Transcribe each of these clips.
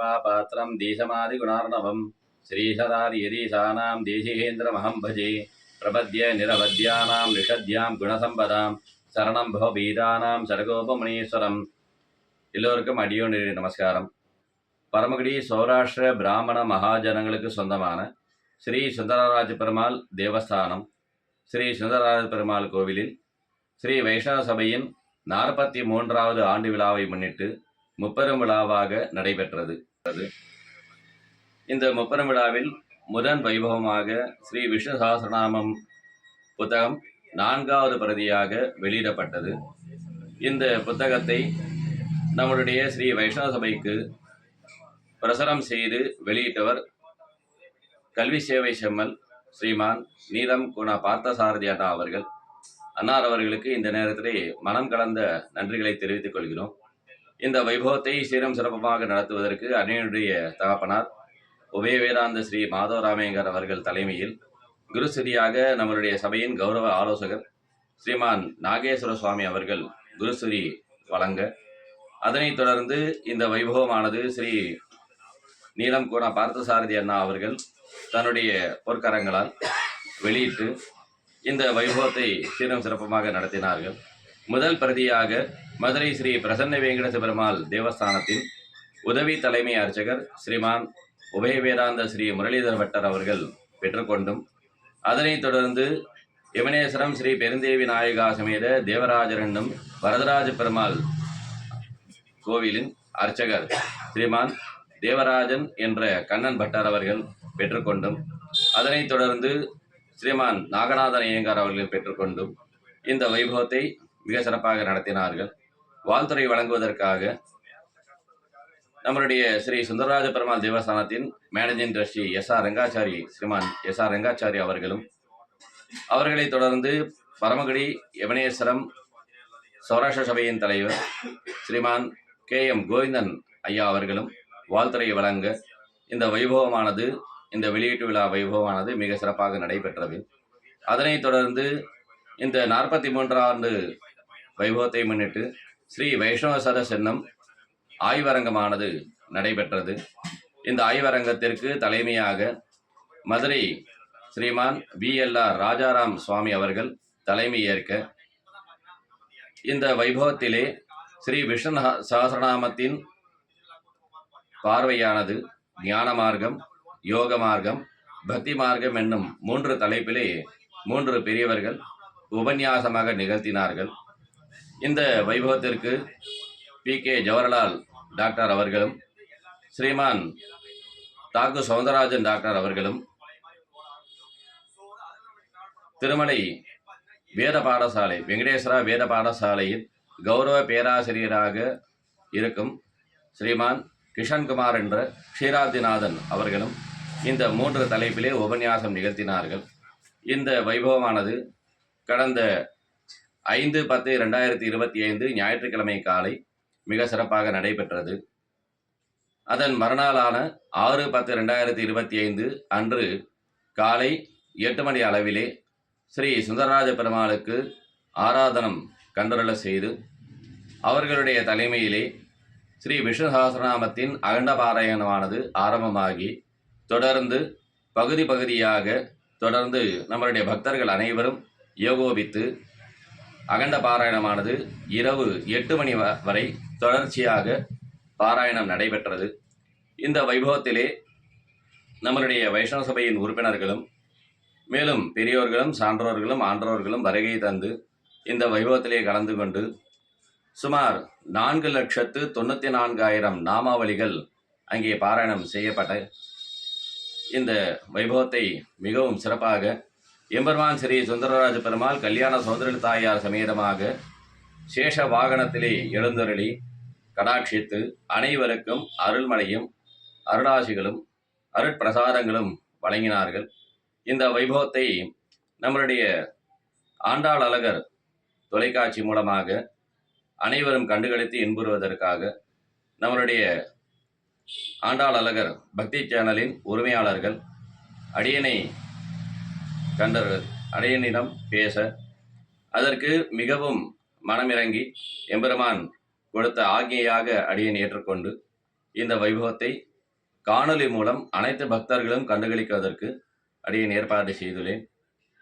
ராமானுஜதயாபாத்திரம் தேசமாதிகுணார்ணவம் ஸ்ரீசதாரியதீசானாம் தேசிகேந்திரமஹம் பஜே பிரபத்ய நிரவத்யானாம் நிஷத்யாம் குணசம்பதாம் சரணம் பவபீதானாம் சரகோபமுனீஸ்வரம் எல்லோருக்கும் அடியோனின் நமஸ்காரம். பரமகுடி சௌராஷ்டிர பிராமண மகாஜனங்களுக்கு சொந்தமான ஸ்ரீ சுந்தரராஜ பெருமாள் தேவஸ்தானம். ஸ்ரீ சுந்தரராஜ பெருமாள் கோவிலில் ஸ்ரீ வைஷ்ணவ சபையின் நாற்பத்தி மூன்றாவது ஆண்டு விழாவை முன்னிட்டு முப்பெரும் விழாவாக நடைபெற்றது. இந்த முப்பெரும் விழாவில் முதன் வைபவமாக ஸ்ரீ விஷ்ணு சஹஸ்ரநாமம் புத்தகம் நான்காவது பிரதியாக வெளியிடப்பட்டது. இந்த புத்தகத்தை நம்மளுடைய ஸ்ரீ வைஷ்ணவ சபைக்கு பிரசரம் செய்து வெளியிட்டவர் கல்வி சேவை செம்மல் ஸ்ரீமான் நீலம் குண பார்த்தசாரதி அண்ணா அவர்கள். அன்னார் அவர்களுக்கு இந்த நேரத்திலே மனம் கலந்த நன்றிகளை தெரிவித்துக் கொள்கிறோம். இந்த வைபவத்தை சீரம் சிறப்பமாக நடத்துவதற்கு அன்னையுடைய தகப்பனார் உபய வேதாந்த ஸ்ரீ மாதவராமேங்கர் அவர்கள் தலைமையில் குருஸ்துதியாக நம்மளுடைய சபையின் கௌரவ ஆலோசகர் ஸ்ரீமான் நாகேஸ்வர சுவாமி அவர்கள் குருஸ்துதி வழங்க. அதனைத் தொடர்ந்து இந்த வைபவமானது ஸ்ரீ நீலம் கோணா பார்த்தசாரதி அண்ணா அவர்கள் தன்னுடைய பொற்கரங்களால் வெளியிட்டு இந்த வைபவத்தை சீரம் சிறப்பமாக நடத்தினார்கள். முதல் பிரதியாக மதுரை ஸ்ரீ பிரசன்ன வெங்கடச பெருமாள் தேவஸ்தானத்தின் உதவி தலைமை அர்ச்சகர் ஸ்ரீமான் உபய வேதாந்த ஸ்ரீ முரளிதர் பட்டர் அவர்கள் பெற்றுக்கொண்டும் அதனைத் தொடர்ந்து யமனேஸ்வரம் ஸ்ரீ பெருந்தேவி நாயகா சமேத தேவராஜர் வரதராஜ பெருமாள் கோவிலின் அர்ச்சகர் ஸ்ரீமான் தேவராஜன் என்ற கண்ணன் பட்டர் அவர்கள் பெற்றுக்கொண்டும் அதனைத் தொடர்ந்து ஸ்ரீமான் நாகநாதன் ஐயங்கார் அவர்கள் பெற்றுக்கொண்டும் இந்த வைபவத்தை மிக சிறப்பாக நடத்தினார்கள். வாழ்த்துறை வழங்குவதற்காக நம்மளுடைய Sri Sundararaja Perumal தேவஸ்தானத்தின் managing trustee S R Rangachari Shriman S R Rangachari அவர்களும் அவர்களைத் தொடர்ந்து பரமகுடி யவனேஸ்வரம் சௌராஷ்டிர சபையின் தலைவர் ஸ்ரீமான் கே எம் கோவிந்தன் ஐயா அவர்களும் வாழ்த்துறையை வழங்க இந்த வைபவமானது இந்த வெளியீட்டு விழா வைபவமானது மிக சிறப்பாக நடைபெற்றது. அதனைத் தொடர்ந்து இந்த நாற்பத்தி மூன்றாண்டு வைபவத்தை முன்னிட்டு ஸ்ரீ வைஷ்ணவ சதஸ் என்னும் ஆய்வரங்கமானது நடைபெற்றது. இந்த ஆய்வரங்கத்திற்கு தலைமையாக Madurai Shriman V. L. R. Rajaram Swami அவர்கள் தலைமை ஏற்க இந்த வைபவத்திலே ஸ்ரீ விஷ்ணு சகசிரநாமத்தின் பார்வையானது ஞான மார்க்கம் யோக மார்க்கம் பக்தி மார்க்கம் என்னும் மூன்று தலைப்பிலே மூன்று பெரியவர்கள் உபன்யாசமாக நிகழ்த்தினார்கள். இந்த வைபவத்திற்கு பி. கே. ஜவஹர்லால் டாக்டர் அவர்களும் ஸ்ரீமான் தாக்கு சவுந்தரராஜன் டாக்டர் அவர்களும் திருமலை வேத பாடசாலை வெங்கடேஸ்வரா வேத பாடசாலையில் கௌரவ பேராசிரியராக இருக்கும் ஸ்ரீமான் கிஷன்குமார் என்ற க்ஷீராப்திநாதன் அவர்களும் இந்த மூன்று தலைப்பிலே உபன்யாசம் நிகழ்த்தினார்கள். இந்த வைபவமானது கடந்த ஐந்து பத்து ரெண்டாயிரத்தி இருபத்தி ஐந்து ஞாயிற்றுக்கிழமை காலை மிக சிறப்பாக நடைபெற்றது. அதன் மறுநாளான ஆறு பத்து ரெண்டாயிரத்தி இருபத்தி ஐந்து அன்று காலை எட்டு மணி அளவிலே ஸ்ரீ சுந்தரராஜ பெருமாளுக்கு ஆராதனம் கண்டருள செய்து அவர்களுடைய தலைமையிலே ஸ்ரீ விஷ்ணு சஹஸ்ரநாமத்தின் அகண்ட பாராயணமானது ஆரம்பமாகி தொடர்ந்து பகுதி பகுதியாக தொடர்ந்து நம்மளுடைய பக்தர்கள் அனைவரும் யோகோபித்து அகண்ட பாராயணமானது இரவு எட்டு மணி வ- வரை தொடர்ச்சியாக பாராயணம் நடைபெற்றது. இந்த வைபவத்திலே நம்மளுடைய வைஷ்ணவ சபையின் உறுப்பினர்களும் மேலும் பெரியோர்களும் சான்றோர்களும் ஆன்றோர்களும் வருகை தந்து இந்த வைபவத்திலே கலந்து கொண்டு சுமார் நான்கு லட்சத்து தொண்ணூற்றி நான்காயிரம் நாமாவளிகள் அங்கே பாராயணம் செய்யப்பட்ட இந்த வைபவத்தை மிகவும் சிறப்பாக எம்பெருமான் ஸ்ரீ சுந்தரராஜ பெருமாள் கல்யாண சௌந்தர தாயார் சமேதமாக சேஷ வாகனத்திலே எழுந்தருளி கடாட்சித்து அனைவருக்கும் அருள்மழையும் அருளாசிகளும் அருட்பிரசாதங்களும் வழங்கினார்கள். இந்த வைபவத்தை நம்மளுடைய ஆண்டாள் அழகர் தொலைக்காட்சி மூலமாக அனைவரும் கண்டுகளித்து இன்புறுவதற்காக நம்மளுடைய ஆண்டாள் அழகர் பக்தி சேனலின் உரிமையாளர்கள் அடியனை கண்டர்கள். அடையனிடம் பேச அதற்கு மிகவும் மனமிறங்கி எம்பெருமான் கொடுத்த ஆக்ஞையாக அடியன் ஏற்றுக்கொண்டு இந்த வைபவத்தை காணொளி மூலம் அனைத்து பக்தர்களும் கண்டுகளிப்பதற்கு அடியன் ஏற்பாடு செய்துள்ளேன்.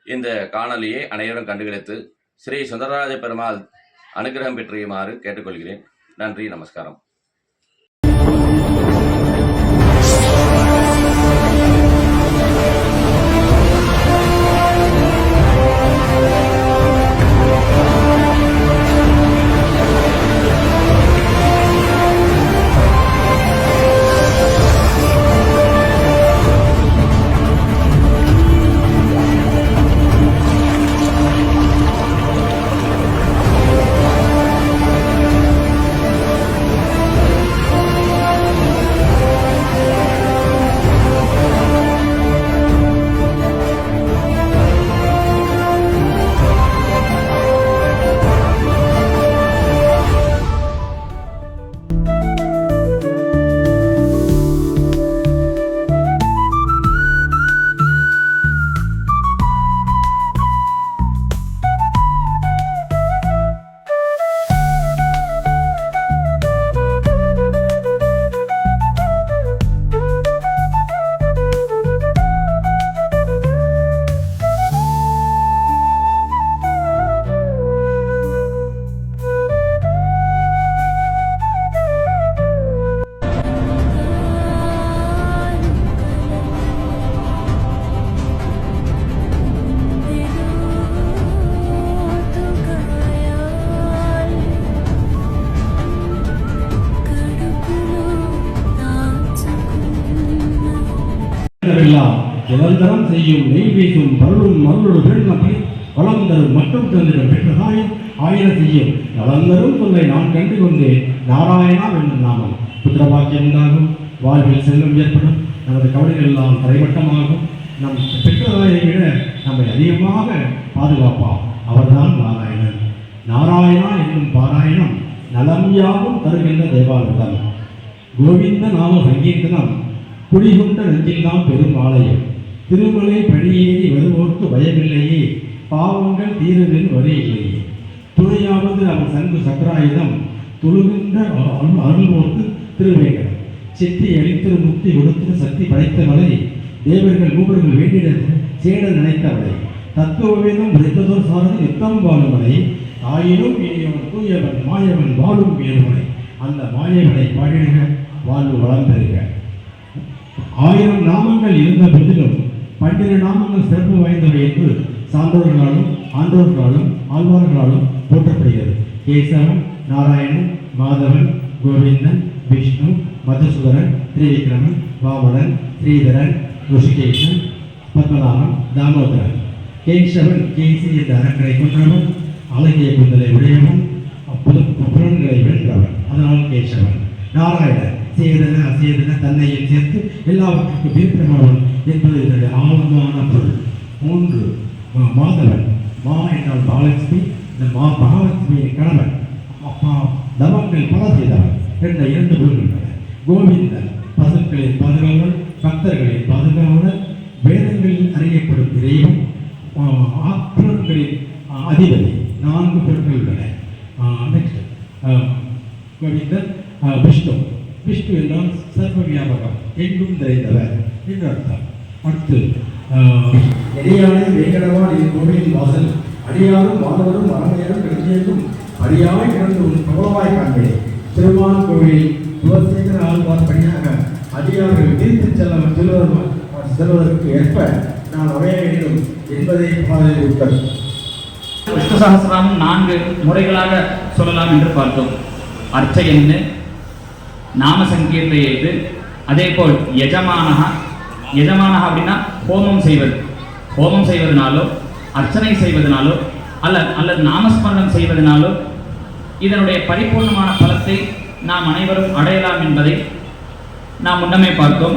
இந்த காணொலியை அனைவரும் கண்டுகளித்து ஸ்ரீ சுந்தரராஜ பெருமாள் அனுகிரகம் பெற்றியுமாறு கேட்டுக்கொள்கிறேன். நன்றி நமஸ்காரம். செய்யும் நெய் பருளும் மருளொரு பெண்ணை வளம் தரும் மற்றும் தந்திடம் பெற்றதாய் ஆயிர செய்யும் நலந்தரும் சொல்லை நான் கண்டு கொண்டேன் நாராயணா என்னும் நாமம். புத்திரபாக்கியம் உண்டாகும். வாழ்வில் செல்லும் ஏற்படும். நமது கவலைகள் எல்லாம் தரைமட்டமாகும். நம் பெற்றதாயை விட நம்மை அதிகமாக பாதுகாப்பாம் அவர்தான் நாராயணன். நாராயணா என்னும் பாராயணம் நலம் யாவும் தருகின்ற தேவாலயம் கோவிந்த நாம சங்கீர்த்தனம் குடிகொண்ட நெஞ்சில்லாம் பெரும் ஆலயம். திருமலை படியேறி வருவோர்க்கு பயமில்லையே. பாவங்கள் தீரவில் வரையில்லையே துணையாவது அவன் சங்கு சக்கராயுதம் தொழுகின்ற அருள்வோர்க்கு திருவேங்கடம். சித்தி அழித்திரு முக்தி கொடுத்து சக்தி படைத்தவளை தேவர்கள் மூவர்கள் வேண்டிட சேட நினைத்தவளை தத்துவவேதம் விதைத்ததோர் யுத்தம் நித்தம் வாழுமலை ஆயினும் இனியவன் தூயவன் மாயவன் வாழும் வேறுமலை அந்த மாயவனை பாடிடுக வாழ்வு வளம் பெறுக. ஆயிரம் நாமங்கள் இருந்த போதிலும் பன்னிரு நாமங்கள் சிறப்பு வாய்ந்தவை என்று சான்றோர்களாலும் ஆண்டோர்களாலும் ஆழ்வார்களாலும் போற்றப்படுகிறது. கேசவன் நாராயணன் மாதவன் கோவிந்தன் விஷ்ணு மதுசூதரன் திரிவிக்ரமன் வாமனன் ஸ்ரீதரன் ருஷிகேஷன் பத்மநாபன் தாமோதரன். கேசவன் கேசி என்ற அரக்கரை கொன்றவன் அழகிய குந்தலை உடையவன் புல புலன்களை வென்றவன். அதனால் கேசவன். நாராயணன். சேதன அசேதன தன்னையும் சேர்த்து எல்லாவற்றுக்கும் தீர்க்கமானவன் என்பது இதனுடைய ஆழமான பொருள். மூன்று மாதவன். மா என்றால் மகாலட்சுமி இந்த மா மகாலட்சுமியின் கணவன். அப்பா தவங்கள் பல செய்தவன் என்ற இரண்டு பொருள்கள் கோவிந்தன் பசுக்களின் பாதுகாவலர் பக்தர்களின் பாதுகாவலர் வேதங்களில் அறியப்படும் இறைவன் ஆற்றல்களின் அதிபதி. நான்கு பொருட்கள் உள்ளன. நெக்ஸ்ட் கோவிந்தன் விஷ்ணு. விஷ்ணு என்றால் சர்வ வியாபகம் எங்கும் நிறைந்தவர். என்று அர்த்தம்? அடுத்து எடியானே வேங்கடவான் என் கோவிலின் வாசல். அடியாரும் மாணவரும் மரமையரும் கிருத்தியரும் அடியாய் கிடந்து ஒரு பிரபலமாய் காண்பேன். திருமால் கோவிலில் குலசேகர ஆழ்வார் படியாக அடியார்கள் தீர்த்து செல்ல செல்வதற்கு செல்வதற்கு ஏற்ப நான் அமைய வேண்டும் என்பதை பாதையில் விஷ்ணு சகசிரநாமம் நான்கு முறைகளாக சொல்லலாம் என்று பார்த்தோம். அர்ச்சையன்னு நாம சங்கீர்த்தையது அதே போல் யஜமானஹா எஜமானகா அப்படின்னா ஹோமம் செய்வது. ஹோமம் செய்வதனாலோ அர்ச்சனை செய்வதனாலோ அல்ல அல்லது நாமஸ்மரணம் செய்வதனாலோ இதனுடைய பரிபூர்ணமான பலத்தை நாம் அனைவரும் அடையலாம் என்பதை நாம் முன்னமே பார்த்தோம்.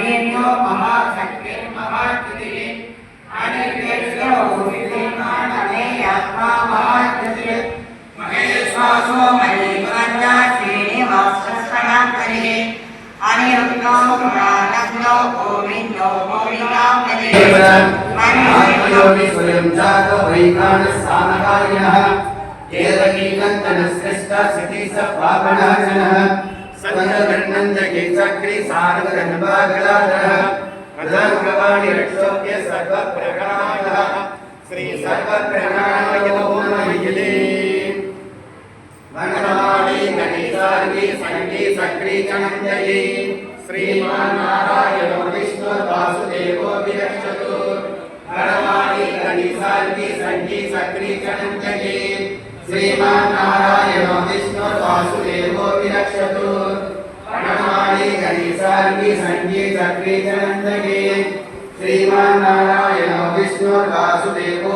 พุโกมิโนโกมินาเมมันโยมิสุยมจาโตริกานสานกายนะเอรณีกันตนสเสตสิทิสปาปนาจนะสังฆกันันจกิจักรีสารกันบากลานะประกาณิรักษเยสัพพะประกาณะสรีสัพพะประกาณะยโมนะยะเดมนราณีกนิสารีสังกีสักรีกันันจยี శ్రీమాన్ నారాయణ విష్ణు వాసుదేవో విరక్షతు గణవాణి కనిసాల్కి సంఘి సక్రీకరణంతకి శ్రీమాన్ శ్రీమాన్ నారాయణ విష్ణు వాసుదేవో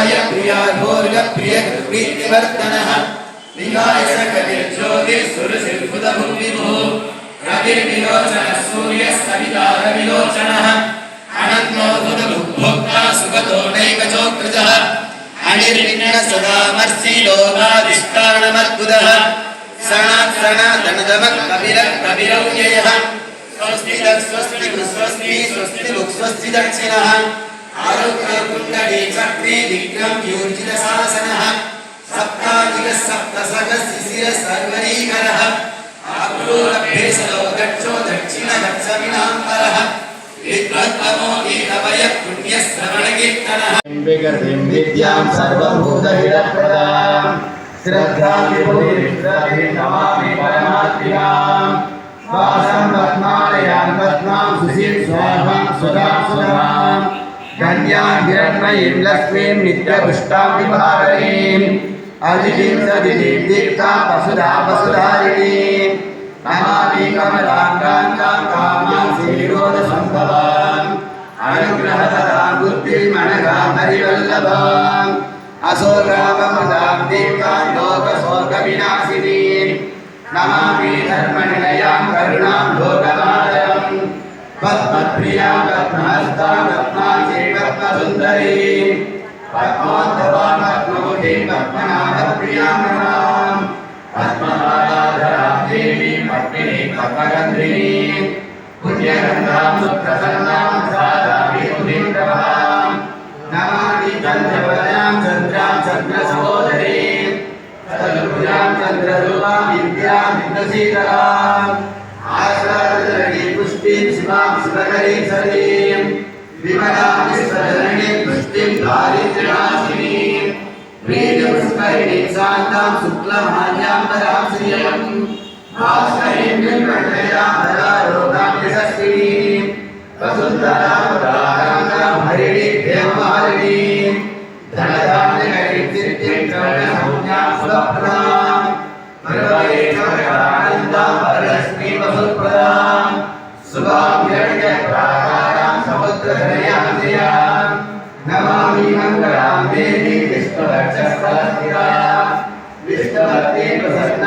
अभिप्राय प्रिया भोर्ग प्रिय प्रीतिवर्तनः विगाय सकलिर्ज्योतिर्सुरसिर्भुतभुविभुः रविर्विलोचनः सूर्यस्तविता रविलोचनः अनन्नोऽद्भुतभुक्भोक्ता सुगतो नैकचोकृतः अनिर्विघ्न सदा मर्षि लोकाधिष्ठानमद्भुतः सणात् सनातनदमः कपिलः कपिलौययः स्वस्ति तत् स्वस्ति स्वस्ति स्वस्ति भुक् स्वस्ति दक्षिणः आरुद्रकुण्डले चक्रे विक्रम् योर्जितशासनः सप्ताधिकः सप्तसखः शिशिरः सर्वरीकरः आक्रोलभ्येशलो दक्षो दक्षिणगच्छमिनाम्बरः विद्वत्तमो नीतवयः पुण्यः श्रवणकीर्तनः विद्यां सर्वभूतहितप्रदाम् श्रद्धां विभूतिं नमामि परमात्मिकाम् वासं पद्मालयान् पद्मां सुशीं स्वाहां सुधां सुधाम्। கன்யாகிரண்மயிம் லக்ஷ்மீம் நித்யபுஷ்டாம் விபாரீம் அதிதீம் சதிதீம் தீப்தா பசுதா பசுதாரிணீம் நமாமி கமலாங்காங்காம் காமாம் சீரோத சம்பவாம் அனுகிரகதாம் புத்திம் அனகாம் ஹரிவல்லபாம். அசோகாமதாம் தீபாம் லோக சோக விநாசினீம் நமாமி தர்மநிலையாம் கருணாம் லோகமாதரம் పద్మప్రియా పద్మహస్తా పద్మాజీ పద్మసుందరీ పద్మోద్ధవా పద్మముఖి పద్మనాభప్రియామణాం పద్మహారాధరా దేవి పద్మిని పద్మగంధిని పుణ్యగంధాం సుప్రసన్నాం సాధామి ఉదయం ప్రభాం నమామి చంద్రవదయాం చంద్రాం చంద్ర సహోదరీ చంద్రరూపాం విద్యాం విద్యశీలాం सरीं विपदापि स्वजनने दृष्टिं दारिद्र्यनाशिनीं वेदपुष्परिणे शान्तां शुक्लमान्यां परां श्रियं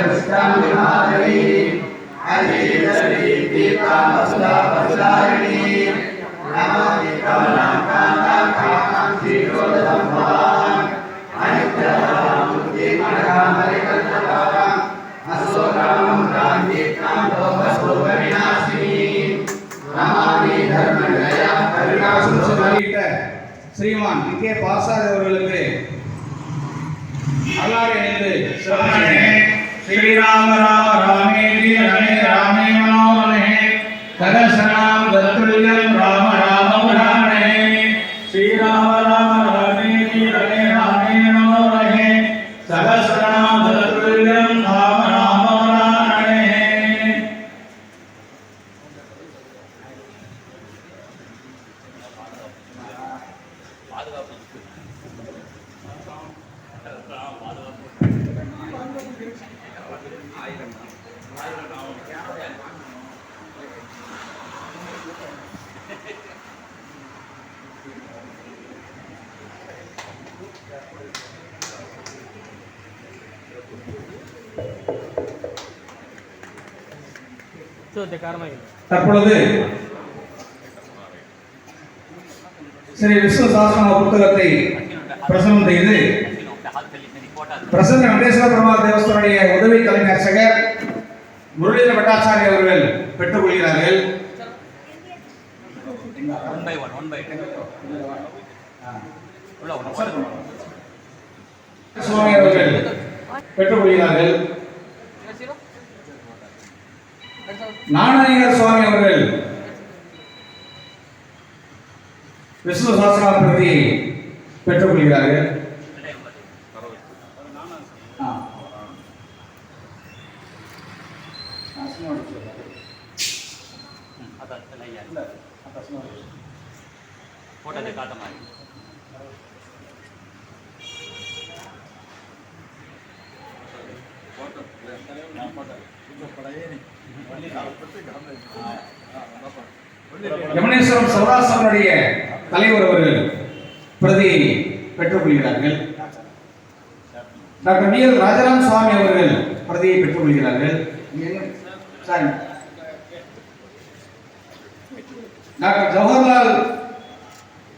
கஷ்டமிஹாரி ஹரிஹரி பீதாமஸ்தாபசாரிணி நமாமி கமலாகாந்தா காமாட்சி கோதம்பாம் அனித்யாமுதி மனகாமரி கல்பதாம் அசோகாமம் காந்தி காந்தோப சோபவிநாசினி நமாமி தர்மகயா கருணாசுர சுமரிட்ட ஸ்ரீமான் கே பாசார் அவர்களுக்கு அல்லாஹ் என்று श्री राम राम रामे हरे रामे मनोरहे तदसनाम दत्तुल्यम தற்பொழுது ஸ்ரீ விஷ்ணு சாஸ்திரநாம புத்தகத்தை பிரசனம் செய்து பிரசன்ன வெங்கடேஸ்வர பெருமாள் தேவஸ்தனுடைய உதவி தலைமை அர்ச்சகர் முரளிதர பட்டாச்சாரி அவர்கள் பெற்றுக் கொள்கிறார்கள் பெற்றுக் கொள்கிறார்கள் நாணயர் சுவாமி அவர்கள் விஷ்ணு சாஸ்திரா பிரதி பெற்றுக்கொள்கிறார்கள் கொள்கிறார்கள் ஆ. யமுனேஸ்வரம் சௌராசனுடைய தலைவர் அவர்கள் பிரதி பெற்றுக் கொள்கிறார்கள் doctor V L Rajaram Swami அவர்கள் பிரதியை பெற்றுக் கொள்கிறார்கள். டாக்டர் ஜவஹர்லால்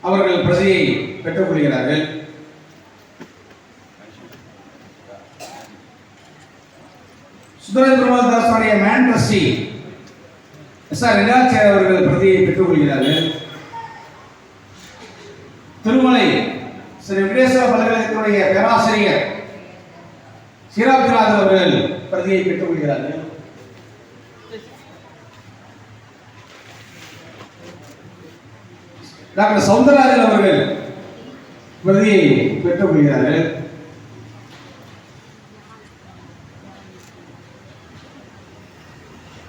அவர்கள் பிரதியை பெற்றுக் கொள்கிறார்கள். சுந்தர பிரம்மதாசனுடைய மேன் ட்ரஸ்டி எஸ் ஆர் நிராச்சாரிய அவர்கள் பிரதியை பெற்றுக் கொள்கிறார்கள். திருமலை ஸ்ரீ விடேஸ்வர பல்கலைக்கழகத்துடைய பேராசிரியர் சீராபிநாதன் அவர்கள் பிரதியை பெற்றுக் கொள்கிறார்கள் டாக்டர் சவுந்தரராஜன் அவர்கள் பிரதியை பெற்றுக் கொள்கிறார்கள்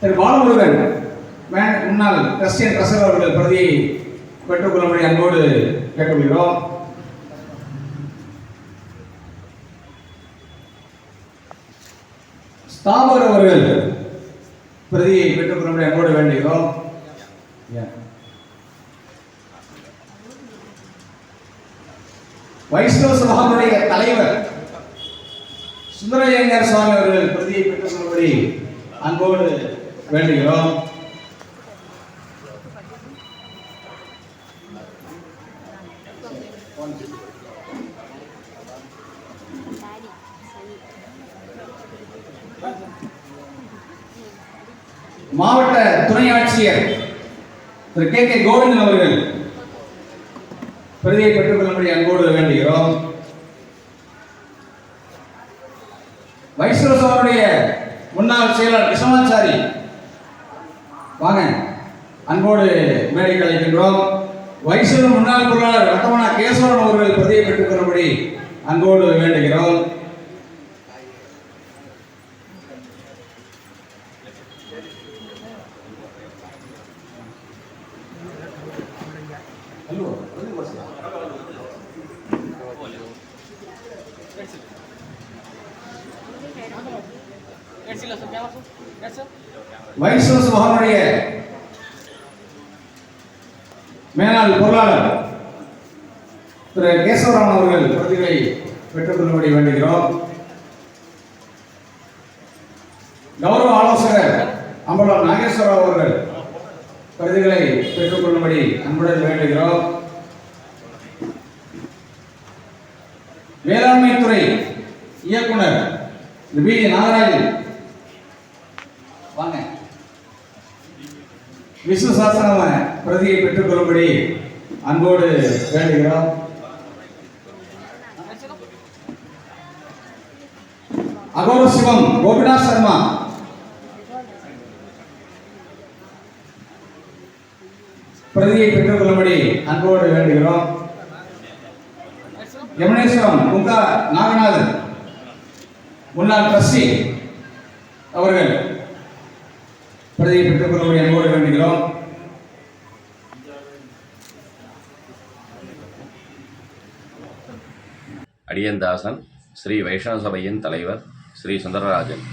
திரு பாலமுருகன் மே- முன்னாள் கிறிஸ்டியன் பிரசர் அவர்கள் பிரதியை பெற்றுக்கொள்ளும்படி அன்போடு கேட்டுக்கொள்கிறோம். தாமர் அவர்கள் பிரதியை பெற்றுக்கொள்ளும்படி என்னோட வேண்டுகிறோம். வைஷ்ணவ சபாவுடைய தலைவர் சுந்தரய்யங்கார் சுவாமி அவர்கள் பிரதியை பெற்றுக்கொள்ளும்படி அன்போடு வேண்டுகிறோம். மாவட்ட துணை ஆட்சியர் திரு கே கே கோவிந்தன் அவர்கள். பிரதியை பெற்றுக்கொள்ளும்படி அன்போடு வேண்டுகிறோம். வைஸ்வரசவனுடைய முன்னாள் செயலர் கிருஷ்ணமாச்சாரி. வாங்க அன்போடு மேடைக்கு அழைக்கின்றோம் வைஸ்வர முன்னாள் பொருளாளர் ரத்தமனா கேசவன் அவர்கள் பிரதியை பெற்றுக்கொள்ளும்படி அன்போடு வேண்டுகிறோம். வைஸ்வர மகனுடைய மேலாள் பொருளாளர் திரு கேசவராமன் அவர்கள் பிரதிகளை பெற்றுக்கொள்ளும்படி வேண்டுகிறோம். கௌரவ ஆலோசகர் அம்பலம் நாகேஸ்வரராவ் அவர்கள் பிரதிகளை பெற்றுக்கொள்ளும்படி அன்புடன் வேண்டுகிறோம். வேளாண்மை துறை இயக்குனர் பி நாகராஜன் வாங்க. விஷ்ணு சாஸ்திரம பிரதியை பெற்றுக்கொள்ளும்படி அன்போடு வேண்டுகிறோம். அகோர சிவம் கோபிநாத் சர்மா. பிரதியை பெற்றுக்கொள்ளும்படி அன்போடு வேண்டுகிறோம். யமுனேஸ்வரம் முகா நாகநாதன் முன்னாள் ட்ரஸ்டி அவர்கள் பிரதியை பெற்றுக்கொள்ளும்படி அன்போடு வேண்டுகிறோம். அடியந்தாசன் ஸ்ரீ வைஷ்ணவ சபையின் தலைவர் ஸ்ரீ சுந்தரராஜன்.